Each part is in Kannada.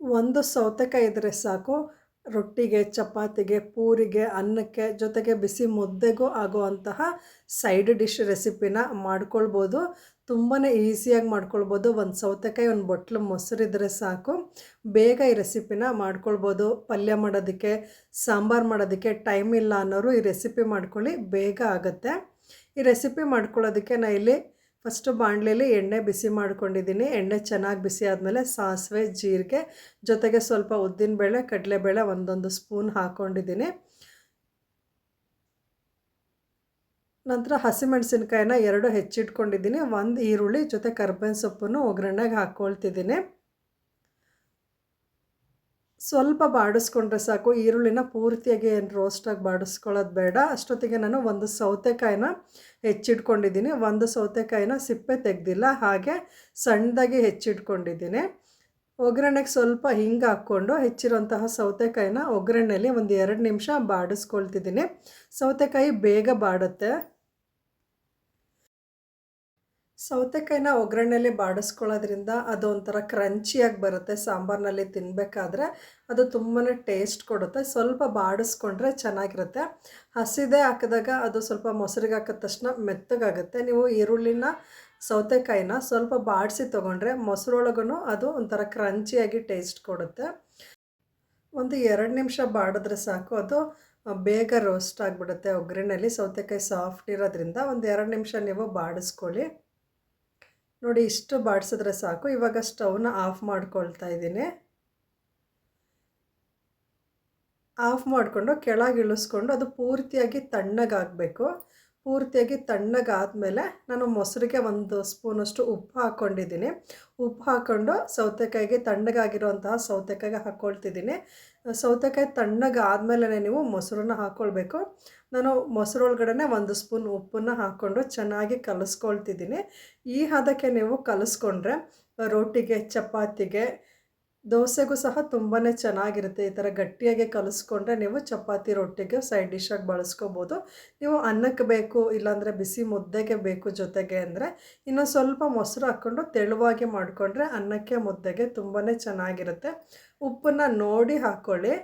ಒಂದು ಸೌತೆಕಾಯಿ ಇದ್ದರೆ ಸಾಕು. ರೊಟ್ಟಿಗೆ, ಚಪಾತಿಗೆ, ಪೂರಿಗೆ, ಅನ್ನಕ್ಕೆ ಜೊತೆಗೆ ಬಿಸಿ ಮುದ್ದೆಗೂ ಆಗುವಂತಹ ಸೈಡ್ ಡಿಶ್ ರೆಸಿಪಿನ ಮಾಡ್ಕೊಳ್ಬೋದು. ತುಂಬಾ ಈಸಿಯಾಗಿ ಮಾಡ್ಕೊಳ್ಬೋದು. ಒಂದು ಸೌತೆಕಾಯಿ, ಒಂದು ಬೊಟ್ಲು ಮೊಸರು ಇದ್ದರೆ ಸಾಕು. ಬೇಗ ಈ ರೆಸಿಪಿನ ಮಾಡ್ಕೊಳ್ಬೋದು. ಪಲ್ಯ ಮಾಡೋದಕ್ಕೆ, ಸಾಂಬಾರು ಮಾಡೋದಕ್ಕೆ ಟೈಮ್ ಇಲ್ಲ ಅನ್ನೋರು ಈ ರೆಸಿಪಿ ಮಾಡ್ಕೊಳ್ಳಿ, ಬೇಗ ಆಗುತ್ತೆ. ಈ ರೆಸಿಪಿ ಮಾಡ್ಕೊಳ್ಳೋದಕ್ಕೆ ನಾ ಇಲ್ಲಿ ಫಸ್ಟು ಬಾಣಲೆಯಲ್ಲಿ ಎಣ್ಣೆ ಬಿಸಿ ಮಾಡ್ಕೊಂಡಿದ್ದೀನಿ. ಎಣ್ಣೆ ಚೆನ್ನಾಗಿ ಬಿಸಿ ಆದಮೇಲೆ ಸಾಸಿವೆ, ಜೀರಿಗೆ, ಜೊತೆಗೆ ಸ್ವಲ್ಪ ಉದ್ದಿನಬೇಳೆ ಕಡಲೆಬೇಳೆ ಒಂದೊಂದು ಸ್ಪೂನ್ ಹಾಕ್ಕೊಂಡಿದ್ದೀನಿ ನಂತರ ಹಸಿಮೆಣಸಿನ್ಕಾಯಿನ ಎರಡು ಹೆಚ್ಚಿಟ್ಕೊಂಡಿದ್ದೀನಿ. ಒಂದು ಈರುಳ್ಳಿ, ಜೊತೆ ಕರ್ಬೇವಿನ ಸೊಪ್ಪನ್ನು ಒಗ್ಗರಣೆಗೆ ಹಾಕ್ಕೊಳ್ತಿದ್ದೀನಿ ಸ್ವಲ್ಪ ಬಾಡಿಸ್ಕೊಂಡ್ರೆ ಸಾಕು. ಈರುಳ್ಳಿನ ಪೂರ್ತಿಯಾಗಿ ಏನು ರೋಸ್ಟಾಗಿ ಬಾಡಿಸ್ಕೊಳ್ಳೋದು ಬೇಡ. ಅಷ್ಟೊತ್ತಿಗೆ ನಾನು ಒಂದು ಸೌತೆಕಾಯಿನ ಹೆಚ್ಚಿಟ್ಕೊಂಡಿದ್ದೀನಿ. ಒಂದು ಸೌತೆಕಾಯಿನ ಸಿಪ್ಪೆ ತೆಗೆದಿಲ್ಲ. ಹಾಗೆ ಸಣ್ಣದಾಗಿ ಹೆಚ್ಚಿಟ್ಕೊಂಡಿದ್ದೀನಿ. ಒಗ್ಗರಣೆಗೆ ಸ್ವಲ್ಪ ಹಿಂಗೆ ಹಾಕ್ಕೊಂಡು ಹೆಚ್ಚಿರೋಂತಹ ಸೌತೆಕಾಯಿನ ಒಗ್ಗರಣೆಯಲ್ಲಿ ಒಂದು ಎರಡು ನಿಮಿಷ ಬಾಡಿಸ್ಕೊಳ್ತಿದ್ದೀನಿ. ಸೌತೆಕಾಯಿ ಬೇಗ ಬಾಡುತ್ತೆ. ಸೌತೆಕಾಯಿನ ಒಗ್ಗರಣೆಯಲ್ಲಿ ಬಾಡಿಸ್ಕೊಳ್ಳೋದ್ರಿಂದ ಅದು ಒಂಥರ ಕ್ರಂಚಿಯಾಗಿ ಬರುತ್ತೆ. ಸಾಂಬಾರಿನಲ್ಲಿ ತಿನ್ನಬೇಕಾದ್ರೆ ಅದು ತುಂಬಾ ಟೇಸ್ಟ್ ಕೊಡುತ್ತೆ. ಸ್ವಲ್ಪ ಬಾಡಿಸ್ಕೊಂಡ್ರೆ ಚೆನ್ನಾಗಿರುತ್ತೆ. ಹಸಿದೆ ಹಾಕಿದಾಗ ಅದು ಸ್ವಲ್ಪ ಮೊಸರಿಗೆ ಹಾಕಿದ ತಕ್ಷಣ ಮೆತ್ತಗಾಗುತ್ತೆ. ನೀವು ಈರುಳ್ಳಿನ, ಸೌತೆಕಾಯಿನ ಸ್ವಲ್ಪ ಬಾಡಿಸಿ ತೊಗೊಂಡ್ರೆ ಮೊಸರೊಳಗೂ ಅದು ಒಂಥರ ಕ್ರಂಚಿಯಾಗಿ ಟೇಸ್ಟ್ ಕೊಡುತ್ತೆ. ಒಂದು ಎರಡು ನಿಮಿಷ ಬಾಡಿದ್ರೆ ಸಾಕು. ಅದು ಬೇಗ ರೋಸ್ಟ್ ಆಗಿಬಿಡುತ್ತೆ ಒಗ್ಗರಣೆಯಲ್ಲಿ ಸೌತೆಕಾಯಿ ಸಾಫ್ಟ್ ಇರೋದ್ರಿಂದ ಒಂದು ಎರಡು ನಿಮಿಷ ನೀವು ಬಾಡಿಸ್ಕೊಳ್ಳಿ. ನೋಡಿ ಇಷ್ಟು ಬಾಡಿಸಿದ್ರೆ ಸಾಕು. ಇವಾಗ ಸ್ಟವ್ನ ಆಫ್ ಮಾಡ್ಕೊಳ್ತಾ ಇದ್ದೀನಿ. ಆಫ್ ಮಾಡಿಕೊಂಡು ಕೆಳಗೆ ಇಳಿಸ್ಕೊಂಡು ಅದು ಪೂರ್ತಿಯಾಗಿ ತಣ್ಣಗಾಗಬೇಕು. ಪೂರ್ತಿಯಾಗಿ ತಣ್ಣಗಾದಮೇಲೆ ನಾನು ಮೊಸರಿಗೆ ಒಂದು ಸ್ಪೂನಷ್ಟು ಉಪ್ಪು ಹಾಕ್ಕೊಂಡಿದ್ದೀನಿ. ಉಪ್ಪು ಹಾಕ್ಕೊಂಡು ಸೌತೆಕಾಯಿಗೆ ತಣ್ಣಗಾಗಿರೋಂತಹ ಸೌತೆಕಾಯಿಗೆ ಹಾಕ್ಕೊಳ್ತಿದ್ದೀನಿ ಸೌತೆಕಾಯಿ ತಣ್ಣಗಾದಮೇಲೆ ನೀವು ಮೊಸರನ್ನ ಹಾಕ್ಕೊಳ್ಬೇಕು ನಾನು ಮೊಸರೊಳಗಡೆ ಒಂದು ಸ್ಪೂನ್ ಉಪ್ಪನ್ನು ಹಾಕ್ಕೊಂಡು ಚೆನ್ನಾಗಿ ಕಲಿಸ್ಕೊಳ್ತಿದ್ದೀನಿ. ಈ ಹದಕ್ಕೆ ನೀವು ಕಲಿಸ್ಕೊಂಡ್ರೆ ರೋಟಿಗೆ, ಚಪಾತಿಗೆ ದೋಸೆಗೂ ಸಹ ತುಂಬಾ ಚೆನ್ನಾಗಿರುತ್ತೆ. ಈ ಥರ ಗಟ್ಟಿಯಾಗಿ ಕಲಿಸ್ಕೊಂಡ್ರೆ ನೀವು ಚಪಾತಿ ರೊಟ್ಟಿಗೆ ಸೈಡ್ ಡಿಶಾಗಿ ಬಳಸ್ಕೋಬೋದು. ನೀವು ಅನ್ನಕ್ಕೆ ಬೇಕು, ಇಲ್ಲಾಂದರೆ ಬಿಸಿ ಮುದ್ದೆಗೆ ಬೇಕು ಜೊತೆಗೆ ಅಂದರೆ ಇನ್ನು ಸ್ವಲ್ಪ ಮೊಸರು ಹಾಕ್ಕೊಂಡು ತೆಳುವಾಗಿ ಮಾಡಿಕೊಂಡ್ರೆ ಅನ್ನಕ್ಕೆ ಮುದ್ದೆಗೆ ತುಂಬಾ ಚೆನ್ನಾಗಿರುತ್ತೆ. ಉಪ್ಪನ್ನು ನೋಡಿ ಹಾಕ್ಕೊಳ್ಳಿ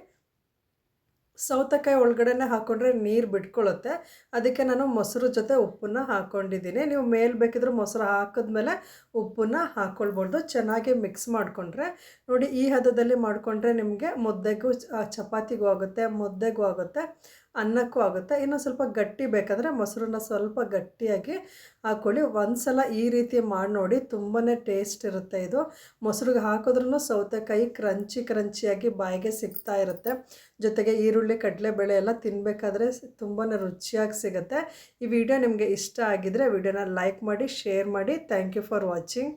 ಸೌತೆಕಾಯಿ ಒಳಗಡೆನೆ ಹಾಕ್ಕೊಂಡ್ರೆ ನೀರು ಬಿಟ್ಕೊಳ್ಳುತ್ತೆ ಅದಕ್ಕೆ ನಾನು ಮೊಸರು ಜೊತೆ ಉಪ್ಪನ್ನು ಹಾಕ್ಕೊಂಡಿದ್ದೀನಿ ನೀವು ಮೇಲೆ ಬೇಕಿದ್ರೂ ಮೊಸರು ಹಾಕಿದ್ಮೇಲೆ ಉಪ್ಪನ್ನು ಹಾಕ್ಕೊಳ್ಬೋದು ಚೆನ್ನಾಗಿ ಮಿಕ್ಸ್ ಮಾಡಿಕೊಂಡ್ರೆ. ನೋಡಿ, ಈ ಹದದಲ್ಲಿ ಮಾಡಿಕೊಂಡ್ರೆ ನಿಮಗೆ ಮುದ್ದೆಗೂ ಚಪಾತಿಗೂ ಆಗುತ್ತೆ, ಮುದ್ದೆಗೂ ಆಗುತ್ತೆ. ಅನ್ನಕ್ಕೂ ಆಗುತ್ತೆ. ಇನ್ನು ಸ್ವಲ್ಪ ಗಟ್ಟಿ ಬೇಕಂದರೆ ಮೊಸರನ್ನ ಸ್ವಲ್ಪ ಗಟ್ಟಿಯಾಗಿ ಹಾಕ್ಕೊಳ್ಳಿ ಒಂದು ಸಲ ಈ ರೀತಿ ಮಾಡಿ ನೋಡಿ ತುಂಬಾ ಟೇಸ್ಟ್ ಇರುತ್ತೆ ಇದು. ಮೊಸರಿಗೆ ಹಾಕಿದ್ರೂ ಸೌತೆಕಾಯಿ ಕ್ರಂಚಿ ಕ್ರಂಚಿಯಾಗಿ ಬಾಯಿಗೆ ಸಿಗ್ತಾ ಇರುತ್ತೆ. ಜೊತೆಗೆ ಈರುಳ್ಳಿ, ಕಡಲೆಬೇಳೆ ಎಲ್ಲ ತಿನ್ನಬೇಕಾದ್ರೆ ತುಂಬಾ ರುಚಿಯಾಗಿ ಸಿಗುತ್ತೆ. ಈ ವಿಡಿಯೋ ನಿಮಗೆ ಇಷ್ಟ ಆಗಿದರೆ ವಿಡಿಯೋನ ಲೈಕ್ ಮಾಡಿ, ಶೇರ್ ಮಾಡಿ. Thank you for watching.